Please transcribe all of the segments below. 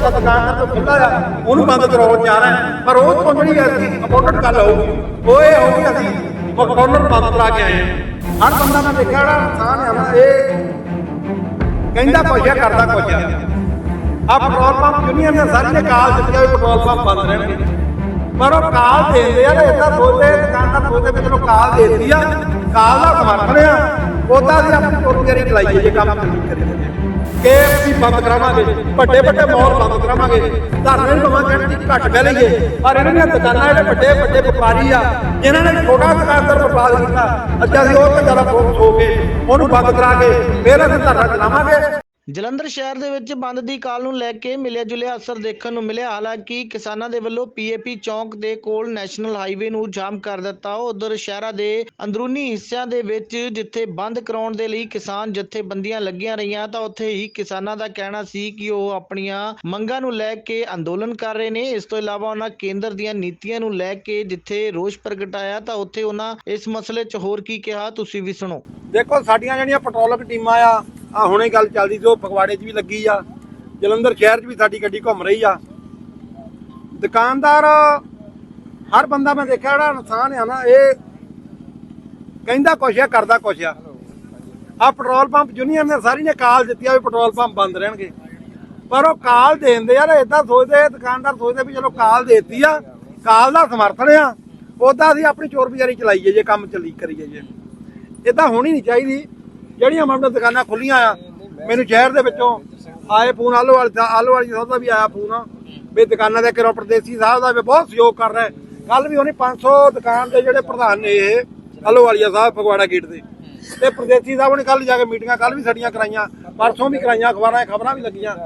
ਮੋਟਾ ਦੁਕਾਨਦਾਰ ਤੋਂ ਖੁੱਲਾ ਆ, ਉਹਨੂੰ ਬੰਦ ਕਰਾਉਣ ਜਾ ਪਰ ਉਹ ਤੋਂ ਜਿਹੜੀ ਐਸੀ ਇੰਪੋਰਟੈਂਟ ਗੱਲ ਹੋਊਗੀ ਉਹ ਇਹ ਹੋਊਗੀ ਅਸੀਂ ਮਕਡੋਨਲਡ ਬੰਦ ਕਰਾ ਕੇ ਆਏ ਹਰ ਬੰਦਾ ਮੈਂ ਦੇਖਿਆ ਜਿਹੜਾ ਇਨਸਾਨ ਆ ਇਹ ਕਹਿੰਦਾ ਕੁਛ ਕਰਦਾ ਕੁਛ ਆ। ਆ ਪੈਟਰੋਲ ਪੰਪ ਯੂਨੀਅਨ ਨੇ ਸਾਰੀ ਕਾਲ ਦਿੱਤੀ ਆ ਪੈਟਰੋਲ ਪੰਪ ਬੰਦ ਰਹਿਣਗੇ। ਪਰ ਉਹ ਕਾਲ ਦੇਂਦੇ ਆ ਨਾ ਸੋਚਦੇ ਦੁਕਾਨਦਾਰ ਸੋਚਦੇ ਵੀ ਚਲੋ ਕਾਲ ਦੇਤੀ ਆ, ਕਾਲ ਦਾ ਸਮਰਥਨ ਆ ਉਹਦਾ ਅਸੀਂ ਆਪਣੀ ਕੋਰੋਗਰੀ ਚਲਾਈਏ ਜੇ ਕੰਮ ਨਹੀਂ ਕਰੀਏ। ਕਿ ਅਸੀਂ ਬੰਦ ਕਰਾਵਾਂਗੇ, ਵੱਡੇ ਵੱਡੇ ਮਾਲ ਬੰਦ ਕਰਾਵਾਂਗੇ। ਧਰਨੇ ਨੂੰ ਭਾਵੇਂ ਕਹਿਣ ਦੀ ਘੱਟ ਕਹਿ ਲਈਏ। ਪਰ ਇਹਨਾਂ ਦੀਆਂ ਦੁਕਾਨਾਂ, ਜਿਹੜੇ ਵੱਡੇ ਵੱਡੇ ਵਪਾਰੀ ਆ, ਜਿਨ੍ਹਾਂ ਨੇ ਛੋਟਾ ਦੁਕਾਨਦਾਰ ਵਪਾਰ ਕੀਤਾ ਅੱਛਾ ਅਸੀਂ ਉਹ ਤੇ ਜ਼ਿਆਦਾ ਫੋਕਸ ਹੋ ਕੇ ਉਹਨੂੰ ਬੰਦ ਕਰਾ ਕੇ ਫਿਰ ਅਸੀਂ ਧਰਨਾ ਚਲਾਵਾਂਗੇ। ਜਲੰਧਰ ਸ਼ਹਿਰ ਦੇ ਵਿੱਚ ਬੰਦ ਦੀ ਕਾਲ ਨੂੰ ਲੈ ਕੇ ਮਿਲਿਆ ਜੁਲਿਆ ਅਸਰ ਦੇਖਣ ਨੂੰ ਮਿਲਿਆ। ਹਾਲਾਂਕਿ ਕਿਸਾਨਾਂ ਦੇ ਵੱਲੋਂ ਪੀਏਪੀ ਚੌਂਕ ਦੇ ਕੋਲ ਨੈਸ਼ਨਲ ਹਾਈਵੇ ਨੂੰ ਜਾਮ ਕਰ ਦਿੱਤਾ। ਉਧਰ ਸ਼ਹਿਰਾਂ ਦੇ ਅੰਦਰੂਨੀ ਹਿੱਸਿਆਂ ਦੇ ਵਿੱਚ ਜਿੱਥੇ ਬੰਦ ਕਰਾਉਣ ਦੇ ਲਈ ਕਿਸਾਨ ਜਥੇਬੰਦੀਆਂ ਲੱਗੀਆਂ ਰਹੀਆਂ, ਤਾਂ ਉੱਥੇ ਹੀ ਕਿਸਾਨਾਂ ਦਾ ਕਹਿਣਾ ਸੀ ਕਿ ਉਹ ਆਪਣੀਆਂ ਮੰਗਾਂ ਨੂੰ ਲੈ ਕੇ ਅੰਦੋਲਨ ਕਰ ਰਹੇ ਨੇ। ਇਸ ਤੋਂ ਇਲਾਵਾ ਉਹਨਾਂ ਕੇਂਦਰ ਦੀਆਂ ਨੀਤੀਆਂ ਨੂੰ ਲੈ ਕੇ ਜਿੱਥੇ ਰੋਸ ਪ੍ਰਗਟਾਇਆ ਤਾਂ ਉੱਥੇ ਉਹਨਾਂ ਇਸ ਮਸਲੇ 'ਚ ਹੋਰ ਕੀ ਕਿਹਾ, ਤੁਸੀਂ ਵੀ ਸੁਣੋ। ਦੇਖੋ, ਸਾਡੀਆਂ ਜਿਹੜੀਆਂ ਪੈਟਰੋਲਿੰਗ ਟੀਮਾਂ ਆ ਆ ਹੁਣੇ ਗੱਲ ਚੱਲਦੀ ਸੀ, ਉਹ ਫਗਵਾੜੇ 'ਚ ਵੀ ਲੱਗੀ ਆ, ਜਲੰਧਰ ਸ਼ਹਿਰ 'ਚ ਵੀ ਸਾਡੀ ਗੱਡੀ ਘੁੰਮ ਰਹੀ ਆ। ਦੁਕਾਨਦਾਰ, ਹਰ ਬੰਦਾ ਮੈਂ ਦੇਖਿਆ ਜਿਹੜਾ ਇਨਸਾਨ ਆ ਨਾ, ਇਹ ਕਹਿੰਦਾ ਕੁਛ ਆ, ਕਰਦਾ ਕੁਛ ਆ। ਆ ਪੈਟਰੋਲ ਪੰਪ ਯੂਨੀਅਨ ਨੇ ਸਾਰੀ ਨੇ ਕਾਲ ਦਿੱਤੀ ਆ ਵੀ ਪੈਟਰੋਲ ਪੰਪ ਬੰਦ ਰਹਿਣਗੇ। ਪਰ ਉਹ ਕਾਲ ਦੇਂਦੇ ਆ ਨਾ ਇਦਾਂ ਸੋਚਦੇ ਦੁਕਾਨਦਾਰ ਸੋਚਦੇ ਵੀ ਚਲੋ ਕਾਲ ਦੇਤੀ ਆ, ਕਾਲ ਦਾ ਸਮਰਥਨ ਆ ਉਹਦਾ ਅਸੀਂ ਆਪਣੀ ਚੋਰ ਬਜ਼ਾਰੀ ਚਲਾਈਏ ਜੇ, ਕੰਮ ਚੱਲੀ ਕਰੀਏ ਜੇ। ਇਦਾਂ ਹੋਣੀ ਨਹੀਂ ਚਾਹੀਦੀ। ਜਿਹੜੀਆਂ ਮਾਮਲੇ ਦੁਕਾਨਾਂ ਖੁੱਲੀਆਂ ਆ, ਮੈਨੂੰ ਸ਼ਹਿਰ ਦੇ ਵਿੱਚੋਂ ਆਏ ਫੋਨ, ਆਲੋ ਵਾਲੇ ਦਾ ਆਲੋ ਵਾਲੀ ਸਾਹਿਬ ਦਾ ਵੀ ਆਇਆ ਫੋਨ। ਵੀ ਦੁਕਾਨਾਂ ਦੇ ਕਿਰੋ ਪ੍ਰਦੇਸੀ ਸਾਹਿਬ ਦਾ ਵੀ ਬਹੁਤ ਸਹਿਯੋਗ ਕਰ ਰਿਹਾ ਕੱਲ ਵੀ ਉਹਨੇ 500 ਦੁਕਾਨ ਦੇ ਜਿਹੜੇ ਪ੍ਰਧਾਨ ਨੇ ਇਹ, ਆਲੋ ਵਾਲੀਆ ਸਾਹਿਬ ਫਗਵਾੜਾ ਗੇਟ ਦੇ। ਤੇ ਪ੍ਰਦੇਸੀ ਸਾਹਿਬ ਨੇ ਕੱਲ ਜਾ ਕੇ ਮੀਟਿੰਗਾਂ ਕੱਲ ਵੀ ਸਾਡੀਆਂ ਕਰਾਈਆਂ, ਪਰਸੋਂ ਵੀ ਕਰਾਈਆਂ, ਅਖਬਾਰਾਂ 'ਚ ਖਬਰਾਂ ਵੀ ਲੱਗੀਆਂ।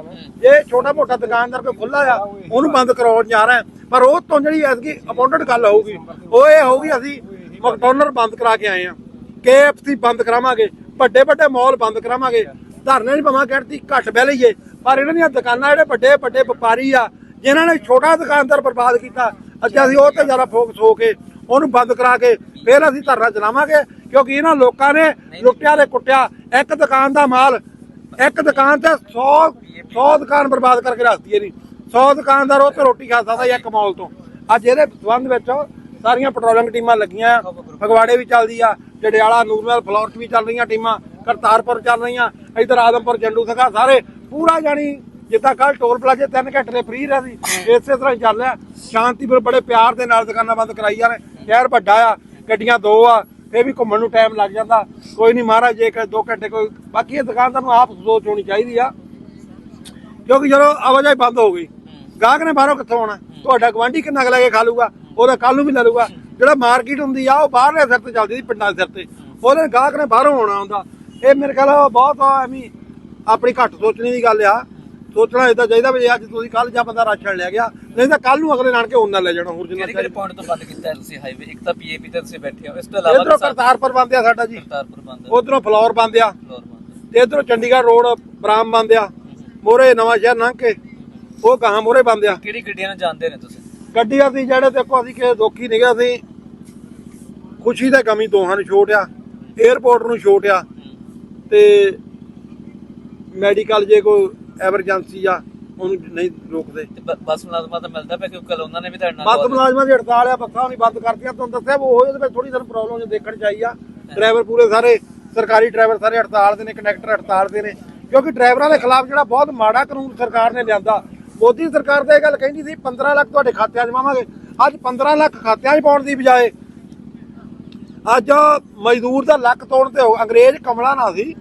ਜੇ ਛੋਟਾ ਮੋਟਾ ਦੁਕਾਨਦਾਰ ਕੋਈ ਖੁੱਲਾ ਆ, ਉਹਨੂੰ ਬੰਦ ਕਰਾਉਣ ਜਾ ਰਹੇ ਪਰ ਉਹ ਤੋਂ ਜਿਹੜੀ ਐਸੀ ਅਪਾਉਂਟਡ ਗੱਲ ਹੋਊਗੀ, ਉਹ ਇਹ ਹੋਊਗੀ ਅਸੀਂ ਮਕਡੋਨਲਡ ਬੰਦ ਕਰਾ ਕੇ ਆਏ ਆ KFC ਬੰਦ ਕਰਾਵਾਂਗੇ। ਵੱਡੇ ਵੱਡੇ ਮਾਲ ਬੰਦ ਕਰਾਵਾਂਗੇ। ਧਰਨੇ ਨਹੀਂ ਭਾਵੇਂ ਕਹਿਣਤੀ ਘੱਟ ਬਹਿ ਲਈਏ। ਪਰ ਇਹਨਾਂ ਦੀਆਂ ਦੁਕਾਨਾਂ ਜਿਹੜੇ ਵੱਡੇ ਵੱਡੇ ਵਪਾਰੀ ਆ, ਜਿਨ੍ਹਾਂ ਨੇ ਛੋਟਾ ਦੁਕਾਨਦਾਰ ਬਰਬਾਦ ਕੀਤਾ, ਅੱਜ ਅਸੀਂ ਉਹ ਤੇ ਜ਼ਿਆਦਾ ਫੋਕਸ ਹੋ ਕੇ ਉਹਨੂੰ ਬੰਦ ਕਰਾ ਕੇ ਫਿਰ ਅਸੀਂ ਧਰਨਾ ਚਲਾਵਾਂਗੇ, ਕਿਉਂਕਿ ਇਹਨਾਂ ਲੋਕਾਂ ਨੇ ਲੁੱਟਿਆ ਤੇ ਕੁੱਟਿਆ। ਇੱਕ ਦੁਕਾਨ ਦਾ ਮਾਲ, ਇੱਕ ਦੁਕਾਨ ਤੇ 100 100 ਦੁਕਾਨ ਬਰਬਾਦ ਕਰਕੇ ਰੱਖਦੀ ਹੈ ਨਹੀਂ 100 ਦੁਕਾਨਦਾਰ ਉਹ ਤੇ ਰੋਟੀ ਖਾ ਸਕਦਾ ਇੱਕ ਮਾਲ ਤੋਂ। ਅੱਜ ਇਹਦੇ ਸੰਬੰਧ ਵਿੱਚ ਸਾਰੀਆਂ ਪੈਟਰੋਲਿੰਗ ਟੀਮਾਂ ਲੱਗੀਆਂ। ਫਗਵਾੜੇ ਵੀ ਚੱਲਦੀ ਆ ਜੜਿਆਲਾ ਨੂਰਮਹਿਲ ਫਲੋਰਟ ਵੀ ਚੱਲ ਰਹੀਆਂ ਟੀਮਾਂ ਕਰਤਾਰਪੁਰ ਚੱਲ ਰਹੀਆਂ ਇਧਰ ਆਦਮਪੁਰ ਜੰਡੂ ਸਗਾ ਸਾਰੇ ਪੂਰਾ ਜਾਣੀ ਜਿੱਦਾਂ ਕੱਲ ਟੋਲ ਪਲਾਜ਼ੇ 3 ਘੰਟੇ ਦੇ ਫ੍ਰੀ ਰਿਹਾ ਸੀ। ਇਸੇ ਤਰ੍ਹਾਂ ਹੀ ਚੱਲ ਰਿਹਾ। ਸ਼ਾਂਤੀਪੁਰ ਬੜੇ ਪਿਆਰ ਦੇ ਨਾਲ ਦੁਕਾਨਾਂ ਬੰਦ ਕਰਾਈਆਂ ਨੇ। ਸ਼ਹਿਰ ਵੱਡਾ ਆ ਗੱਡੀਆਂ ਦੋ ਆ ਇਹ ਵੀ ਘੁੰਮਣ ਨੂੰ ਟਾਈਮ ਲੱਗ ਜਾਂਦਾ। ਕੋਈ ਨਹੀਂ ਮਹਾਰਾਜ ਜੇ ਕਿ 2 ਘੰਟੇ ਕੋਈ ਬਾਕੀ ਇਹ ਦੁਕਾਨਦਾਰ ਨੂੰ ਆਪ ਸੋਚ ਹੋਣੀ ਚਾਹੀਦੀ ਆ। ਕਿਉਂਕਿ ਜਦੋਂ ਆਵਾਜਾਈ ਬੰਦ ਹੋ ਗਈ ਗਾਹਕ ਨੇ ਬਾਹਰੋਂ ਕਿੱਥੋਂ ਆਉਣਾ? ਤੁਹਾਡਾ ਗਵਾਂਢੀ ਕਿੰਨਾ ਕੁ ਲੈ ਕੇ ਖਾ ਲੂਗਾ? ਉਹਦਾ ਕੱਲ ਨੂੰ ਵੀ ਲੈ ਲੂਗਾ ਜਿਹੜਾ ਮਾਰਕੀਟ ਹੁੰਦੀ ਆ ਉਹ ਬਾਹਰਲੇ ਸਿਰ ਤੇ ਚੱਲਦੀ ਸੀ ਪਿੰਡਾਂ ਦੇ ਸਿਰ ਤੇ। ਉਹਦੇ ਗਾਹਕ ਨੇ ਬਾਹਰੋਂ ਆਉਣਾ ਹੁੰਦਾ। ਇਹ ਮੇਰੇ ਖਿਆਲ ਬਹੁਤ ਐਵੇਂ ਆਪਣੀ ਘੱਟ ਸੋਚਣੀ ਦੀ ਗੱਲ ਆ। ਸੋਚਣਾ ਇਦਾਂ ਚਾਹੀਦਾ ਵੀ ਅੱਜ ਤੁਸੀਂ ਕੱਲ ਜਾਂ ਬੰਦਾ ਰਾਸ਼ਨ ਲੈ ਗਿਆ ਨਹੀਂ ਤਾਂ ਕੱਲ ਨੂੰ ਅਗਲੇ ਨਾਲ ਕੇ ਉਹਨਾਂ ਲੈ ਜਾਣਾ ਹੋਰ ਜਿੰਨਾ ਕਿਹੜੇ ਪੁਆਇੰਟ ਤੋਂ ਬੰਦ ਕੀਤਾ ਤੁਸੀਂ ਹਾਈਵੇ ਇੱਕ ਤਾਂ ਪੀਏਪੀ ਤੇ ਤੁਸੀਂ ਬੈਠੇ ਹੋ ਇਸ ਤੋਂ ਇਲਾਵਾ ਇਧਰੋਂ ਕਰਤਾਰਪੁਰ ਬੰਦ ਆ ਸਾਡਾ ਜੀ। ਕਰਤਾਰਪੁਰ ਬੰਦ ਉਧਰੋਂ ਫਲੋਰ ਬੰਦ ਆ। ਤੇ ਇਧਰੋਂ ਚੰਡੀਗੜ੍ਹ ਰੋਡ ਬਰਾਮ ਬੰਦ ਆ। ਮੋਰੇ ਨਵਾਂ ਸ਼ਹਿਰ ਲੰਘ ਕੇ ਉਹ ਗਾਂ ਮੋਰੇ ਬੰਦ ਆ। ਕਿਹੜੀ ਗੱਡੀਆਂ ਨਾਲ ਜਾਂਦੇ ਨੇ ਤੁਸੀਂ? ਗੱਡੀ ਅਸੀਂ ਜਿਹੜੇ ਦੇਖੋ ਅਸੀਂ ਕਿ ਦੁਖੀ ਨਿਗਾ ਸੀ। ਖੁਸ਼ੀ ਦਾ ਕਮੀ ਦੋਹਾਂ ਨੂੰ ਛੋਟ ਆ 에어ਪੋਰਟ ਨੂੰ ਛੋਟ ਆ ਤੇ ਮੈਡੀਕਲ ਜੇ ਕੋਈ ਐਮਰਜੈਂਸੀ ਆ ਉਹਨੂੰ ਨਹੀਂ ਰੋਕਦੇ। ਤੇ ਬ- ਬੱਸ ਮੁਲਾਜ਼ਮਾਂ ਦਾ ਮਿਲਦਾ ਪਿਆ ਕਿਉਂਕਿ ਕੱਲ ਉਹਨਾਂ ਨੇ ਵੀ ਤੁਹਾਡੇ ਨਾਲ ਬੱਸ ਬਹੁਤ- ਮੁਲਾਜ਼ਮਾਂ ਦੀ ਹੜਤਾਲ ਆ ਬੱਸਾਂ ਨਹੀਂ ਬੰਦ ਕਰਤੀਆਂ ਤੁਹਾਨੂੰ ਦੱਸਿਆ ਉਹ ਉਹਦੇ ਵਿੱਚ ਥੋੜੀ ਸਾਨੂੰ ਪ੍ਰੋਬਲਮ ਜੋ ਦੇਖਣ ਚ ਆਈ ਆ। ਡਰਾਈਵਰ ਪੂਰੇ ਸਾਰੇ ਸਰਕਾਰੀ ਡਰਾਈਵਰ ਸਾਰੇ ਹੜਤਾਲ ਦੇ ਨੇ ਕੰਡਕਟਰ ਹੜਤਾਲ ਦੇ ਨੇ। ਕਿਉਂਕਿ ਡਰਾਈਵਰਾਂ ਦੇ ਖਿਲਾਫ ਜਿਹੜਾ ਬਹੁਤ ਮਾੜਾ ਕਾਨੂੰਨ ਸਰਕਾਰ ਨੇ ਲਿਆਂਦਾ ਮੋਦੀ ਸਰਕਾਰ ਤਾਂ ਇਹ ਗੱਲ ਕਹਿੰਦੀ ਸੀ 15 ਲੱਖ ਤੁਹਾਡੇ ਖਾਤਿਆਂ 'ਚ ਪਾਵਾਂਗੇ। ਅੱਜ 15 ਲੱਖ ਖਾਤਿਆਂ 'ਚ ਪਾਉਣ ਦੀ ਬਜਾਏ ਅੱਜ ਮਜ਼ਦੂਰ ਦਾ ਲੱਕ ਤੋੜਨ ਤੇ ਹੋ ਅੰਗਰੇਜ਼ ਕਮਲਾ ਨਾ ਸੀ।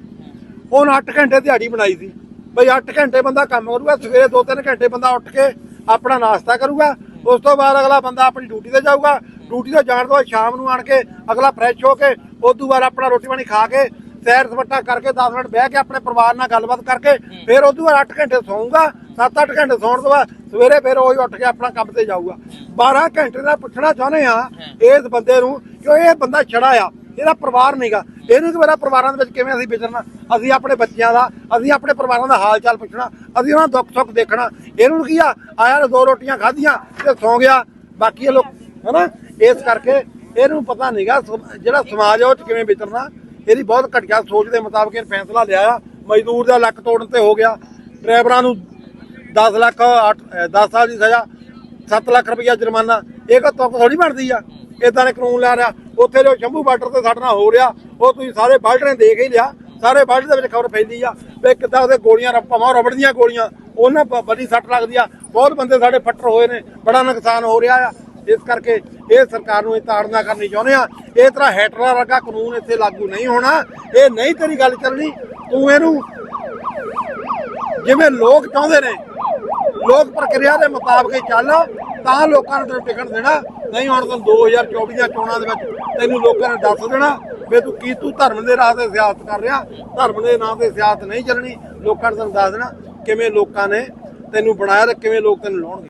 ਉਹਨ 8 ਘੰਟੇ ਦਿਹਾੜੀ ਬਣਾਈ ਸੀ। ਬਈ 8 ਘੰਟੇ ਬੰਦਾ ਕੰਮ ਕਰੂਗਾ, ਸਵੇਰੇ 2-3 ਘੰਟੇ ਬੰਦਾ ਉੱਠ ਕੇ ਆਪਣਾ ਨਾਸ਼ਤਾ ਕਰੂਗਾ। ਉਸ ਤੋਂ ਬਾਅਦ ਅਗਲਾ ਬੰਦਾ ਆਪਣੀ ਡਿਊਟੀ ਤੇ ਜਾਊਗਾ। ਡਿਊਟੀ ਤੋਂ ਜਾਣ ਤੋਂ ਬਾਅਦ ਸ਼ਾਮ ਨੂੰ ਆਣ ਕੇ ਅਗਲਾ ਫਰੈਸ਼ ਹੋ ਕੇ ਉਸ ਤੋਂ ਬਾਅਦ ਆਪਣਾ ਰੋਟੀ ਪਾਣੀ ਖਾ ਕੇ ਸੈਰ ਸਪਾਟਾ ਕਰਕੇ 10 ਮਿੰਟ ਬਹਿ ਕੇ ਆਪਣੇ ਪਰਿਵਾਰ ਨਾਲ ਗੱਲਬਾਤ ਕਰਕੇ ਫਿਰ ਉਸ ਤੋਂ ਬਾਅਦ 8 ਘੰਟੇ ਸੌਂਗਾ 7-8 ਘੰਟੇ ਸੌਣ ਤੋਂ ਬਾਅਦ ਸਵੇਰੇ ਫਿਰ ਉਹੀ ਉੱਠ ਕੇ ਆਪਣਾ ਕੰਮ ਤੇ ਜਾਊਗਾ। 12 ਘੰਟੇ ਦਾ ਪੁੱਛਣਾ ਚਾਹੁੰਦੇ ਆ ਇਸ ਬੰਦੇ ਨੂੰ ਕਿ ਇਹ ਬੰਦਾ ਛੜਾ ਆ, ਇਹਦਾ ਪਰਿਵਾਰ ਨਹੀਂਗਾ ਇਹਨੂੰ ਕਿ ਮੇਰਾ ਪਰਿਵਾਰਾਂ ਦੇ ਵਿੱਚ ਕਿਵੇਂ ਅਸੀਂ ਵਿਚਰਨਾ? ਅਸੀਂ ਆਪਣੇ ਬੱਚਿਆਂ ਦਾ, ਅਸੀਂ ਆਪਣੇ ਪਰਿਵਾਰਾਂ ਦਾ ਹਾਲ ਚਾਲ ਪੁੱਛਣਾ, ਅਸੀਂ ਉਹਨਾਂ ਦਾ ਦੁੱਖ ਸੁੱਖ ਦੇਖਣਾ। ਇਹਨੂੰ ਕੀ ਆ? ਆਇਆ ਦੋ ਰੋਟੀਆਂ ਖਾਧੀਆਂ ਤੇ ਸੌਂ ਗਿਆ। ਬਾਕੀ ਇਹ ਲੋਕ, ਹਨਾ? ਇਸ ਕਰਕੇ ਇਹਨੂੰ ਪਤਾ ਨਹੀਂਗਾ ਜਿਹੜਾ ਸਮਾਜ ਆ ਉਹ ਚ ਕਿਵੇਂ ਵਿਚਰਨਾ। ਇਹਦੀ ਬਹੁਤ ਘਟੀਆ ਸੋਚ ਦੇ ਮੁਤਾਬਕ ਇਹ ਫੈਸਲਾ ਲਿਆ ਆ। ਮਜ਼ਦੂਰ ਦਾ ਲੱਕ ਤੋੜਨ ਤੇ ਹੋ ਗਿਆ। ਡਰਾਈਵਰਾਂ ਨੂੰ 10 ਲੱਖ 10 ਸਾਲ ਦੀ ਸਜ਼ਾ 7 ਲੱਖ ਰੁਪਇਆ ਜੁਰਮਾਨਾ। ਇਹ ਕੋ ਤੁਕ ਥੋੜੀ ਬਣਦੀ ਆ। ਇਦਾਂ ਦੇ ਕਾਨੂੰਨ ਲੈ ਰਿਹਾ। ਉੱਥੇ ਜੋ ਸ਼ੰਭੂ ਬਾਰਡਰ ਤੇ ਸਾਡੇ ਨਾਲ ਹੋ ਰਿਹਾ, ਉਹ ਤੁਸੀਂ ਸਾਰੇ ਬਾਰਡਰ ਨੇ ਦੇਖ ਹੀ ਲਿਆ। ਸਾਰੇ ਬਾਰਡਰ ਦੇ ਵਿੱਚ ਖਬਰ ਫੈਲੀ ਆ ਵੀ ਕਿੱਦਾਂ ਉਹਦੇ ਗੋਲੀਆਂ ਰੱਪਾਂ ਰਬੜ ਦੀਆਂ ਗੋਲੀਆਂ, ਉਹਨਾਂ ਬ- ਬੜੀ ਸੱਟ ਲੱਗਦੀ ਆ। ਬਹੁਤ ਬੰਦੇ ਸਾਡੇ ਫੱਟਰ ਹੋਏ ਨੇ। ਬੜਾ ਨੁਕਸਾਨ ਹੋ ਰਿਹਾ ਆ। ਇਸ ਕਰਕੇ ਇਹ ਸਰਕਾਰ ਨੂੰ ਇਹ ਤਾੜਨਾ ਕਰਨੀ ਚਾਹੁੰਦੇ ਆ ਇਹ ਤਰ੍ਹਾਂ ਹੈਟਰਾ ਵਰਗਾ ਕਾਨੂੰਨ ਇੱਥੇ ਲਾਗੂ ਨਹੀਂ ਹੋਣਾ। ਇਹ ਨਹੀਂ ਤੇਰੀ ਗੱਲ ਚੱਲਣੀ। ਤੂੰ ਇਹਨੂੰ ਜਿਵੇਂ ਲੋਕ ਚਾਹੁੰਦੇ ਨੇ, ਲੋਕ ਪ੍ਰਕਿਰਿਆ ਦੇ ਮੁਤਾਬਕ ਹੀ ਚੱਲ, ਤਾਂ ਲੋਕਾਂ ਨੂੰ ਤੈਨੂੰ ਟਿਕਣ ਦੇਣਾ। ਨਹੀਂ ਹੁਣ ਤੂੰ 2024 ਦੀਆਂ ਚੋਣਾਂ ਦੇ ਵਿੱਚ ਤੈਨੂੰ ਲੋਕਾਂ ਨੇ ਦੱਸ ਦੇਣਾ ਵੀ ਤੂੰ ਕੀ ਤੂੰ ਧਰਮ ਦੇ ਰਾਹ ਤੇ ਸਿਆਸਤ ਕਰ ਰਿਹਾ। ਧਰਮ ਦੇ ਨਾਂ ਤੇ ਸਿਆਸਤ ਨਹੀਂ ਚੱਲਣੀ। ਲੋਕਾਂ ਨੇ ਤੈਨੂੰ ਦੱਸ ਦੇਣਾ ਕਿਵੇਂ ਲੋਕਾਂ ਨੇ ਤੈਨੂੰ ਬਣਾਇਆ ਤੇ ਕਿਵੇਂ ਲੋਕ ਤੈਨੂੰ ਲਾਉਣਗੇ।